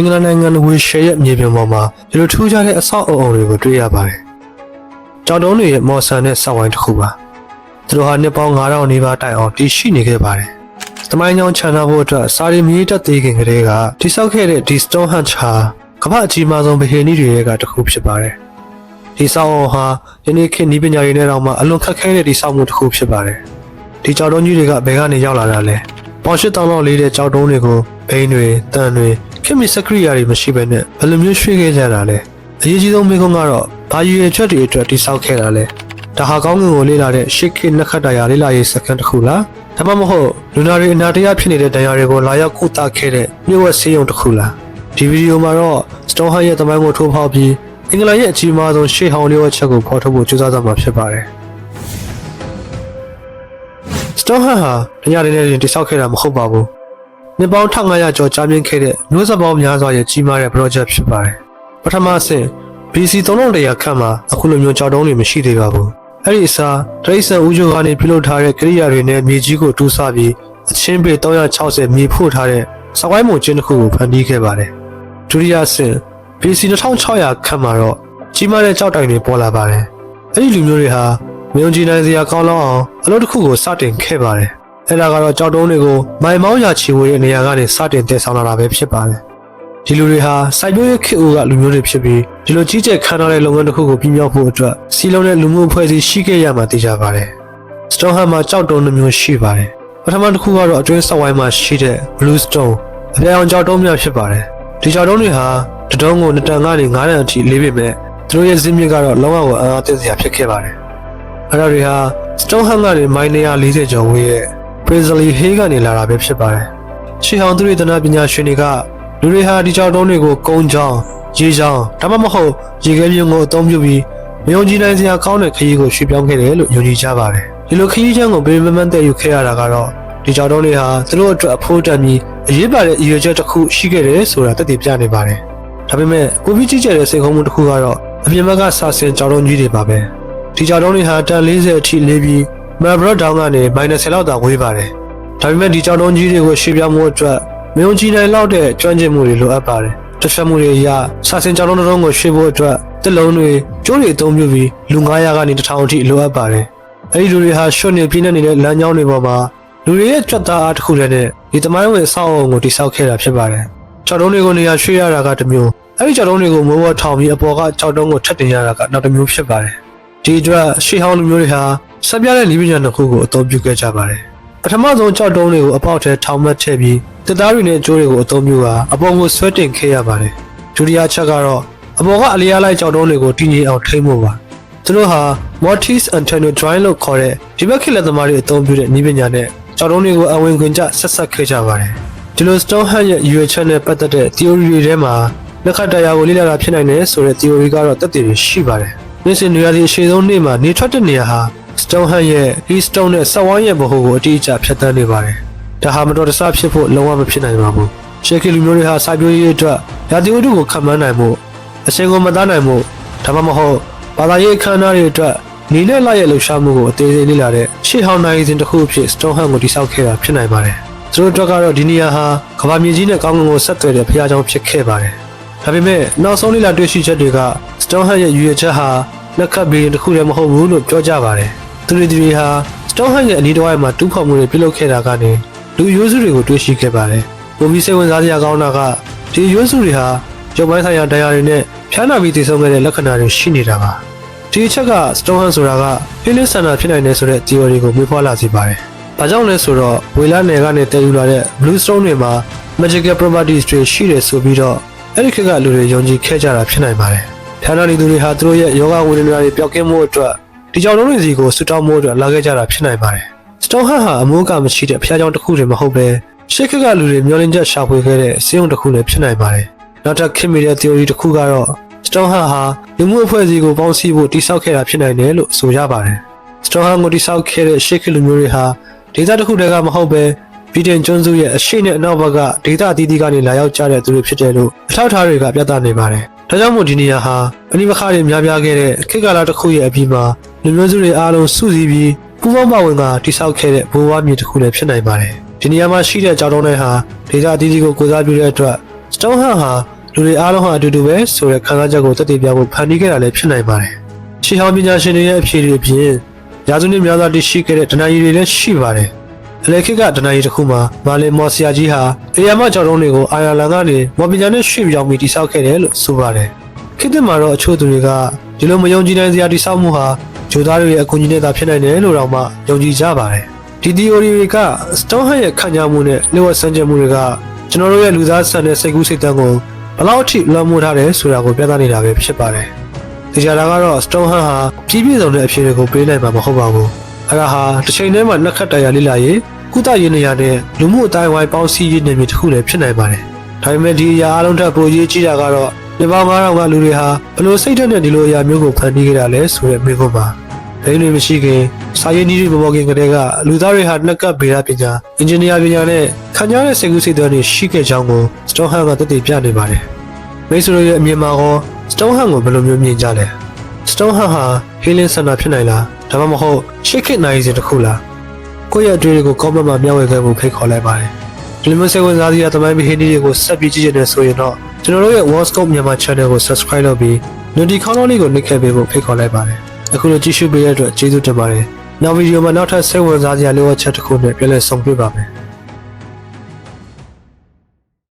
င်္ဂလန်နိုင်ငံဝေရှယ်ရဲ့မြေပြင်ပေါ်မှာဒီလိုထူးခြားတဲ့အဆောက်အအုံတွေကိုတွေ့ရပါတယ်။ကြောင်တုံးတွေရဲ့မော်ဆန်တဲ့စောက်ဝိုင်းတစ်ခုပါ။သူတို့ဟာနှစ်ပေါင်း9000နီးပါးတိုင်အောင်တည်ရှိနေခဲ့ပါတယ်။သမိုင်းကြောင်းချန်နာဖို့အတွက်စာရီမြေတက်သေးခင်ကတည်းကတိစောက်ခဲ့တဲ့ဒီ Stonehenge ဟာကမ္ဘာအကြီးမားဆုံးဗဟိနီတွေကတစ်ခုဖြစ်ပါတယ်။ဒီစောက်အုံဟာယနေ့ခေတ်နည်းပညာတွေနဲ့တောင်မှအလွန်ခက်ခဲတဲ့ဒီစောက်မှုတစ်ခုဖြစ်ပါတယ်။ဒီကြောင်တုံးကြီးတွေကဘယ်ကနေရောက်လာတာလဲ။ပေါင်ရှစ်တောင်လောက်လေးတဲ့ကြောင်တုံးတွေကိုဘိန်းတွေတန်တွေ ခင်မီစကရိယာတွေမရှိဘဲနဲ့ဘယ်လိုမျိုးရွှေ့ခဲ့ကြတာလဲ။အရေးကြီးဆုံးမိကုန်းကတော့ဘာယူရဲ့ချက်တွေအတွက်တိစောက်ခဲ့တာလဲ။ဒါဟာကောင်းကင်ကိုလေ့လာတဲ့ရှစ်ခေတ်နှစ်ခတ်တရာလေ့လာရေးစကန်တစ်ခုလား။ဒါမှမဟုတ်လူနာတွေအနာတရားဖြစ်နေတဲ့တရားတွေကိုလာရောက်ကုသခဲ့တဲ့မြို့ဝက်ဆေးရုံတစ်ခုလား။ဒီဗီဒီယိုမှာတော့ Stonehenge ရဲ့တမိုင်းကိုထိုးဖောက်ပြီးအင်္ဂလန်ရဲ့အကြီးမားဆုံးရှေးဟောင်းလျှော့ချက်ကိုဖော်ထုတ်ဖို့ကြိုးစားသွားမှာဖြစ်ပါတယ်။ Stonehenge ဟာတရားတွေနဲ့တင်တိစောက်ခဲ့တာမဟုတ်ပါဘူး။ နှစ်ပေါင်း1500ကျော်ကြာမြင့်ခဲ့တဲ့မျိုးဆက်ပေါင်းများစွာရဲ့ကြီးမားတဲ့ project ဖြစ်ပါတယ်။ပထမအဆင့် BC 3100ခန့်မှာအခုလိုမျိုးကြောက်တုံးတွေမရှိသေးပါဘူး။အဲ့ဒီအစားတရိတ်ဆန်ဦးချိုကနေပြုလုပ်ထားတဲ့ကိရိယာတွေနဲ့မြေကြီးကိုတူးဆပြီးအချင်းပေ360မြေဖို့ထားတဲ့စကွိုင်းမုံကျင်းတစ်ခုကိုဖန်တီးခဲ့ပါတယ်။ဒုတိယအဆင့် BC 2600ခန့်မှာတော့ကြီးမားတဲ့ကြောက်တိုင်တွေပေါ်လာပါတယ်။အဲ့ဒီလူမျိုးတွေဟာမယုံကြည်နိုင်စရာကောင်းလောက်အောင်အလုပ်တစ်ခုကိုစတင်ခဲ့ပါတယ်။ အဲ့ဒါကတော့ကြောက်တုံးတွေကိုမိုင်မောင်းရာချီဝေတဲ့နေရာကနေစတင်တည်ဆောင်လာတာပဲဖြစ်ပါတယ်။ဒီလူတွေဟာစိုက်ပျိုးရေးခေတ်ဦးကလူမျိုးတွေဖြစ်ပြီးဒီလိုကြီးကျယ်ခမ်းနားတဲ့လုပ်ငန်းတစ်ခုကိုပြမြောက်ဖို့အတွက်စီလုံးတဲ့လူမှုအဖွဲ့အစည်းရှိခဲ့ရမှာသိကြပါတယ်။ Stonehenge မှာကြောက်တုံးတစ်မျိုးရှိပါတယ်။ပထမတစ်ခုကတော့အတွင်းဆောက်ဝိုင်းမှာရှိတဲ့ Blue Stone အပြောင်ကြောက်တုံးများဖြစ်ပါတယ်။ဒီကြောက်တုံးတွေဟာတတုံးကို2တန်ကနေ9တန်အထိလေးပေမဲ့သူတို့ရဲ့ဇင်းမြစ်ကတော့လုံးဝကိုအအားသင့်စရာဖြစ်ခဲ့ပါတယ်။အဲ့ဒါတွေဟာ Stonehenge ကနေမိုင်140ကျော်ဝေးရဲ့ Paisley Hill ကနေလာတာပဲဖြစ်ပါတယ်။ရှေးဟောင်းသူတွေတနာပညာရှင်တွေကလူတွေဟာဒီကြောက်တုံးတွေကိုကုန်းချောင်းရေချောင်းဒါမှမဟုတ်ရေခဲမြုံကိုအသုံးပြုပြီးမယုံကြည်နိုင်စရာကောင်းတဲ့ခရီးကိုရွှေ့ပြောင်းခဲ့တယ်လို့ယုံကြည်ကြပါတယ်။ဒီလိုခရီးချမ်းကိုဘေးမမန်းတဲ့ယူခဲ့ရတာကတော့ဒီကြောက်တုံးတွေဟာသူတို့အတွက်အဖို့တန်ပြီးအရေးပါတဲ့အရွယ်ချက်တစ်ခုရှိခဲ့တယ်ဆိုတာတက်တည်ပြနေပါတယ်။ဒါပေမဲ့ကိုပြီးကြီးကျယ်တဲ့စိတ်ခုံးမှုတစ်ခုကတော့အပြင်ဘက်ကစာစင်ကြောက်တုံးကြီးတွေပါပဲ။ဒီကြောက်တုံးတွေဟာတန်40အထိလေးပြီး မာဘရဒေါင်းကနေ -10 လောက်သာဝေးပါတယ်။ဒါပေမဲ့ဒီကြောက်တုံးကြီးတွေကိုရှေ့ပြောင်းမှုအတွက်မယုံကြည်နိုင်လောက်တဲ့ကျွမ်းကျင်မှုတွေလိုအပ်ပါတယ်။တစ်ဖက်မှုတွေအရစာစင်ကြောက်တုံးတစ်လုံးကိုရွှေ့ဖို့အတွက်တစ်လုံးတွေကျိုးတွေအသုံးပြုပြီးလူ900ကနေ1000အထိလိုအပ်ပါတယ်။အဲဒီလူတွေဟာရှွတ်နေပြင်းနေတဲ့လမ်းကြောင်းတွေပေါ်မှာလူတွေရဲ့ကြွက်သားအားတစ်ခုတည်းနဲ့ဒီတမိုင်းဝင်အဆောက်အအုံကိုတိစောက်ခဲ့တာဖြစ်ပါတယ်။ကြောက်တုံးတွေကိုနေရာရွှေ့ရတာကတစ်မျိုးအဲဒီကြောက်တုံးတွေကိုမိုးဝထောင်ပြီးအပေါ်ကကြောက်တုံးကိုထပ်တင်ရတာကနောက်တစ်မျိုးဖြစ်ပါတယ်။ဒီအတွက်ရှေးဟောင်းလူမျိုးတွေဟာ ဆက်ပြတဲ့လီပညာတစ်ခုကိုအသုံးပြုခဲ့ကြပါတယ်။ပထမဆုံးကြောက်တုံးတွေကိုအပေါက်ထဲထောင်မှတ်ထည့်ပြီးတက်သားတွေနဲ့အကျိုးတွေကိုအသုံးပြုတာအပေါ်ကိုဆွဲတင်ခဲ့ရပါတယ်။ဒုတိယချက်ကတော့အပေါ်ကအလျားလိုက်ကြောက်တုံးတွေကိုတည်ငြိမ်အောင်ထိန်းဖို့ပါ။သူတို့ဟာ Mortis Antonio Drawing လို့ခေါ်တဲ့ဒီဘက်ခေတ်လက်သမားတွေအသုံးပြုတဲ့နည်းပညာနဲ့ကြောက်တုံးတွေကိုအဝင်ခွင်ကျဆက်ဆက်ခဲ့ကြပါတယ်။ဒီလို Stonehenge ရဲ့ရွေချက်နဲ့ပတ်သက်တဲ့ theory တွေထဲမှာလက်ခတ်တရားကိုလေ့လာတာဖြစ်နိုင်တယ်ဆိုတဲ့ theory ကတော့တက်တည်ရှိပါတယ်။နေ့စဉ်နေရာဒီအရှိဆုံးနေ့မှာနေထွက်တဲ့နေရာဟာ Stonehenge ရဲ့ Eastone နဲ့ Sawon ရဲ့ဘဟုကိုအတိအကျဖြတ်သန်းနေပါတယ်။ဒါဟာမတော်တဆဖြစ်ဖို့လုံးဝမဖြစ်နိုင်ပါဘူး။ရှေးခေတ်လူမျိုးတွေဟာစိုက်ပျိုးရေးအတွက်ရာသီဥတုကိုခံမှန်းနိုင်မှုအချိန်ကိုမသားနိုင်မှုဒါမှမဟုတ်ဘာသာရေးအခမ်းအနားတွေအတွက်နေနဲ့လိုက်ရဲ့လှူရှားမှုကိုအသေးစိတ်လေ့လာတဲ့ရှေးဟောင်းနိုင်စဉ်တစ်ခုအဖြစ် Stonehenge ကိုတိစောက်ခဲ့တာဖြစ်နိုင်ပါတယ်။သူတို့အတွက်ကတော့ဒီနေရာဟာကမ္ဘာမြေကြီးနဲ့ကောင်းကင်ကိုဆက်သွယ်တဲ့ဖျားကြောင်ဖြစ်ခဲ့ပါတယ်။ဒါပေမဲ့နောက်ဆုံးလေ့လာတွေ့ရှိချက်တွေက Stonehenge ရဲ့ရည်ရွယ်ချက်ဟာလက်ခတ်ဘီတစ်ခုလည်းမဟုတ်ဘူးလို့ပြောကြပါတယ်။ သူတွေဒီတွေဟာ Stonehenge ရဲ့အနီးတစ်ဝိုက်မှာတူးဖော်မှုတွေပြုလုပ်ခဲ့တာကနေလူရိုးစုတွေကိုတွေ့ရှိခဲ့ပါတယ်။ဘုံပြီးစိတ်ဝင်စားစရာကောင်းတာကဒီရိုးစုတွေဟာရုပ်ပိုင်းဆိုင်ရာတရားတွေနဲ့ဖျားနာပြီးတည်ဆုံခဲ့တဲ့လက္ခဏာတွေရှိနေတာပါ။ဒီအချက်က Stonehenge ဆိုတာကဖိလစ်ဆန္ဒဖြစ်နိုင်တယ်ဆိုတဲ့ theory ကိုမွေးဖွားလာစေပါတယ်။ဘာကြောင့်လဲဆိုတော့ဝေလာနယ်ကနေတည်ယူလာတဲ့ blue stone တွေမှာ magical properties တွေရှိတယ်ဆိုပြီးတော့အဲ့ဒီခေတ်ကလူတွေယုံကြည်ခဲ့ကြတာဖြစ်နိုင်ပါတယ်။ဖျားနာနေသူတွေဟာသူတို့ရဲ့ယောဂဝေဒနာတွေပျောက်ကင်းမှုအတွက် ဒီကြောင့်လုံးတွေစီကိုဆူတောင်းမှုအတွက်လာခဲ့ကြတာဖြစ်နိုင်ပါတယ်။ Stonehenge ဟာအမိုးကမရှိတဲ့ဖျားကြောင်တစ်ခုတည်းမဟုတ်ပဲရှေးခေတ်ကလူတွေမျောလင်းချက်ရှာဖွေခဲ့တဲ့စေယုံတစ်ခုလည်းဖြစ်နိုင်ပါတယ်။နောက်ထပ်ခင်မီတဲ့ theory တစ်ခုကတော့ Stonehenge ဟာလူမှုအဖွဲ့အစည်းကိုပေါင်းစည်းဖို့တည်ဆောက်ခဲ့တာဖြစ်နိုင်တယ်လို့ဆိုရပါတယ်။ Stonehenge ကိုတည်ဆောက်ခဲ့တဲ့ရှေးခေတ်လူမျိုးတွေဟာဒေသတစ်ခုတည်းကမဟုတ်ပဲပြည်တင်ကျွန်းစုရဲ့အရှိနဲ့အနောက်ဘက်ကဒေသအသီးသီးကနေလာရောက်ကြတဲ့သူတွေဖြစ်တယ်လို့အထောက်အထားတွေကပြသနေပါတယ်။ ဒါကြောင့်မို့ဒီနေရာဟာအနိမခတွေများပြားခဲ့တဲ့ခေတ်ကာလတစ်ခုရဲ့အပြီးမှာလူမျိုးစုတွေအားလုံးစုစည်းပြီးပူးပေါင်းပါဝင်ကတိဆောက်ခဲ့တဲ့ဘိုးဘွားမြေတစ်ခုလည်းဖြစ်နိုင်ပါတယ်။ဒီနေရာမှာရှိတဲ့ကြောင်တုံးတွေဟာဒေသအသီးသီးကိုကိုစားပြုတဲ့အတွက် Stone Hunt ဟာလူတွေအားလုံးဟာအတူတူပဲဆိုတဲ့ခံစားချက်ကိုသက်သေပြဖို့ဖန်တီးခဲ့တာလည်းဖြစ်နိုင်ပါတယ်။ရှီဟောင်းပညာရှင်တွေရဲ့အဖြေတွေအပြင်ရာဇဝတ်များစွာတည်ရှိခဲ့တဲ့ဒဏ္ဍာရီတွေလည်းရှိပါတယ်။ အလေခေတ်ကဒဏ္ဍာရီတစ်ခုမှာမာလင်မော်ဆီယာကြီးဟာအေယာမကျော်တုံးတွေကိုအာယာလန်ကနေမော်ပညာနဲ့ရွှေ့ပြောင်းပြီးတည်ဆောက်ခဲ့တယ်လို့ဆိုပါတယ်။ခေတ်သစ်မှာတော့အချို့သူတွေကဒီလိုမယုံကြည်နိုင်စရာတည်ဆောက်မှုဟာဂျိုသားတွေရဲ့အကူအညီနဲ့သာဖြစ်နိုင်တယ်လို့တော့မှယုံကြည်ကြပါတယ်။ဒီ theory တွေက Stone Hunt ရဲ့ခံကြမှုနဲ့လျှို့ဝှက်ဆန်းကျင်မှုတွေကကျွန်တော်တို့ရဲ့လူသားဆန်တဲ့စိတ်ကူးစိတ်တမ်းကိုဘယ်လောက်အထိလွှမ်းမိုးထားတယ်ဆိုတာကိုပြသနေတာပဲဖြစ်ပါတယ်။ဒီကြတာကတော့ Stone Hunt ဟာပြည်ပြည့်စုံတဲ့အဖြေတွေကိုပေးနိုင်မှာမဟုတ်ပါဘူး။ အဲဒါဟာတစ်ချိန်တည်းမှာနှစ်ခတ်တရားလိလာရေးကုသရေးနေရတဲ့လူမှုအတိုင်းဝိုင်းပေါင်းစည်းရေးနေမြေတစ်ခုလည်းဖြစ်နိုင်ပါတယ်။ဒါပေမဲ့ဒီအရာအလုံးထပ်ပိုရေးကြည့်တာကတော့ဒီပေါင်း9000ကလူတွေဟာဘယ်လိုစိတ်ဓာတ်နဲ့ဒီလိုအရာမျိုးကိုဖန်တီးခဲ့တာလဲဆိုတဲ့မိကုံပါ။ဒိန်းတွေမရှိခင်စာရေးနည်းတွေမပေါ်ခင်ကတည်းကလူသားတွေဟာနှက်ကပ်ဗေဒပညာအင်ဂျင်နီယာပညာနဲ့ခံကြတဲ့စိတ်ကူးစိတ်သားတွေရှိခဲ့ကြောင်းကို Stone Hunt ကသက်သေပြနေပါတယ်။မိတ်ဆွေတို့ရဲ့အမြင်မှာကော Stone Hunt ကိုဘယ်လိုမျိုးမြင်ကြလဲ။ Stone Hunt ဟာ healing center ဖြစ်နိုင်လား ဒါမှမဟုတ်ရှစ်ခေတ်နိုင်စဉ်တစ်ခုလားကိုယ့်ရဲ့အတွေ့အကြုံကို comment မှာမျှဝေခဲ့ဖို့ဖိတ်ခေါ်လိုက်ပါတယ်ဒီလိုမျိုးစိတ်ဝင်စားစရာသမိုင်းမဟင်းတွေကိုဆက်ပြီးကြည့်နေဆိုရင်တော့ကျွန်တော်တို့ရဲ့ Warscope မြန်မာ channel ကို subscribe လုပ်ပြီး notification လေးကိုနှိပ်ခဲ့ပေးဖို့ဖိတ်ခေါ်လိုက်ပါတယ်အခုလိုကြည့်ရှုပေးတဲ့အတွက်ကျေးဇူးတင်ပါတယ်နောက်ဗီဒီယိုမှာနောက်ထပ်စိတ်ဝင်စားစရာလိုအပ်ချက်တစ်ခုနဲ့ပြန်လည်ဆုံတွေ့ပါမယ်